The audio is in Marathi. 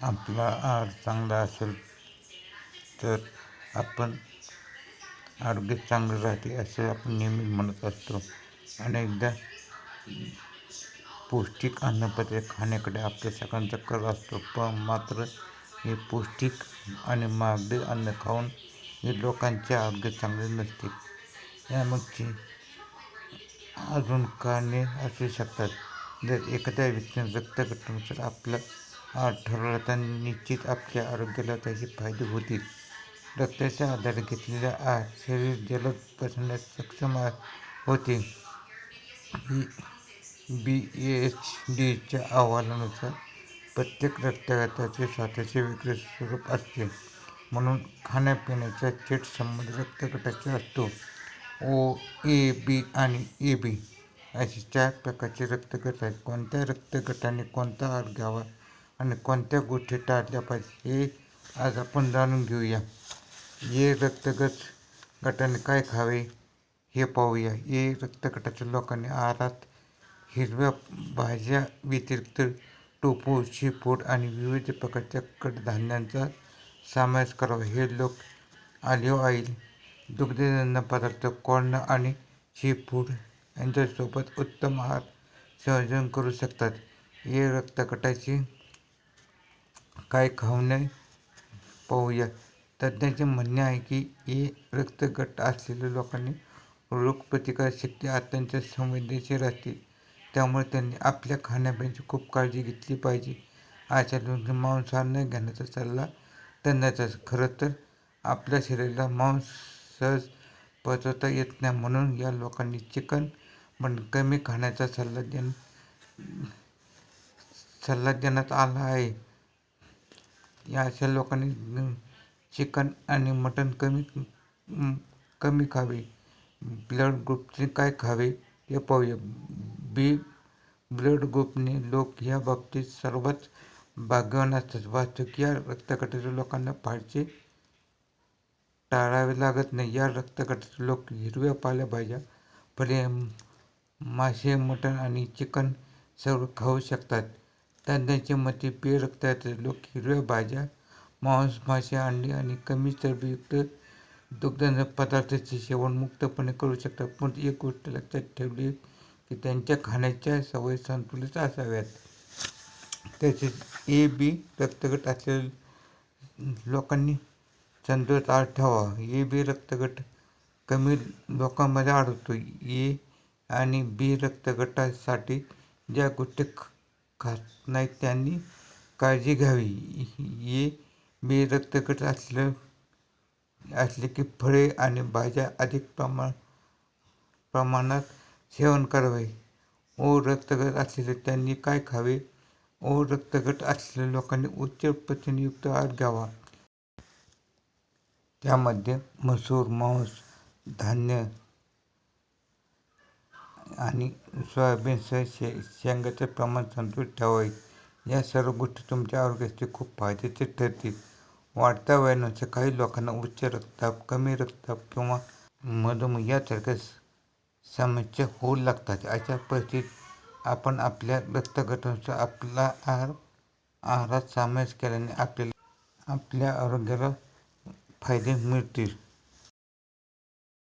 आपला आहार चांगला असेल तर आपण आरोग्य चांगलं राहते असं आपण नेहमी म्हणत असतो. अनेकदा पौष्टिक अन्नपत्रे खाण्याकडे आपल्या सगळ्यांचा कल असतो. पण मात्र हे पौष्टिक आणि महागडे अन्न खाऊन हे लोकांचे आरोग्य चांगले नसते. यामागची अजून कारणे असू शकतात. जर एखाद्या व्यक्तीने रक्तगटानुसार आपला ठरवला तर निश्चित आपल्या आरोग्याला त्याचे फायदे होतील. रक्ताच्या आधारे घेतलेला आहार शरीर जलद पचण्यास सक्षम होते. बी एच डीच्या अहवालानुसार प्रत्येक रक्तगटाचे स्वतःचे वेगळे स्वरूप असते. म्हणून खाण्यापिण्याचा थेट संबंध रक्तगटाचा असतो. ओ ए बी आणि ए बी असे चार प्रकारचे रक्तगट आहेत. कोणत्या रक्तगटाने कोणता आहार घ्यावा आणि कोणत्या गोष्टी टाळल्या पाहिजे हे आज आपण जाणून घेऊया. ए रक्तगट गटाने काय खावे हे पाहूया. ए रक्तगटाच्या लोकांनी आहारात हिरव्या भाज्या व्यतिरिक्त टोपू सीफूड आणि विविध प्रकारच्या कडधान्यांचा समावेश करावा. हे लोक ऑलिव्ह ऑइल दुग्धजन्य पदार्थ कॉर्न आणि सीफूड यांच्यासोबत उत्तम आहार संयोजन करू शकतात. हे रक्तगटाची काय खाऊ नये? पाहूया. तज्ज्ञांचे म्हणणे आहे की ए रक्तगट असलेल्या लोकांनी रोगप्रतिकारशक्ती अत्यंत संवेदनशील असते. त्यामुळे त्यांनी आपल्या खाण्यापिण्याची खूप काळजी घेतली पाहिजे. अशा लोकांनी मांसाहार न घेण्याचा सल्ला तज्ज्ञांचा खरं तर आपल्या शरीराला मांस सहज पचवता येत नाही म्हणून या लोकांनी चिकन पण कमी खाण्याचा सल्ला देण सल्ला देण्यात आला आहे. या अशा लोकांनी चिकन आणि मटण कमी कमी खावे. ब्लड ग्रुपचे काय खावे हे पाहूया. बी ब्लड ग्रुपने लोक या बाबतीत सर्वच भाग्यवान असतात वाहतूक या रक्तगटातील लोकांना फारसे टाळावे लागत नाही. या रक्तगटातील लोक हिरव्या पाल्या भाज्या फळे मासे मटण आणि चिकन सर्व खाऊ शकतात. तज्ज्ञांच्या मते बी रक्तातील लोक हिरव्या भाज्या मांस मासे अंडी आणि कमी चरबीयुक्त दुग्धजन्य पदार्थाचे सेवन मुक्तपणे करू शकतात. पण एक गोष्ट लक्षात ठेवली की त्यांच्या खाण्याच्या सवयी संतुलित असाव्यात. तसेच ए बी रक्तगट असलेल्या लोकांनी संतुलित आहार ठेवा ए बी रक्तगट कमी लोकांमध्ये आढळतो. ए आणि बी रक्तगटासाठी ज्या गोष्टी खात नाहीत त्यांनी. काळजी घ्यावी. हे बी रक्तगट असलं असले की फळे आणि भाज्या अधिक प्रमाण प्रमाणात सेवन करावे. ओ रक्तगट असलेले त्यांनी काय खावे? ओ रक्तगट असलेल्या लोकांनी उच्च प्रथिनयुक्त आहार घ्यावा. त्यामध्ये मसूर मांस धान्य आणि सोयाबीनसह शे शेंगांचे प्रमाण संतुलित ठेवावे. या सर्व गोष्टी तुमच्या आरोग्यासाठी खूप फायदेशीर ठरतील. वाढत्या वयानुसार काही लोकांना उच्च रक्तदाब कमी रक्तदाब किंवा मधुमेह यासारख्या समस्या होऊ लागतात. अशा परिस्थितीत आपण आपल्या रक्तगटानुसार आपला आहार आहारात समावेश केल्याने आपल्याला आपल्या आरोग्याला फायदे मिळतील.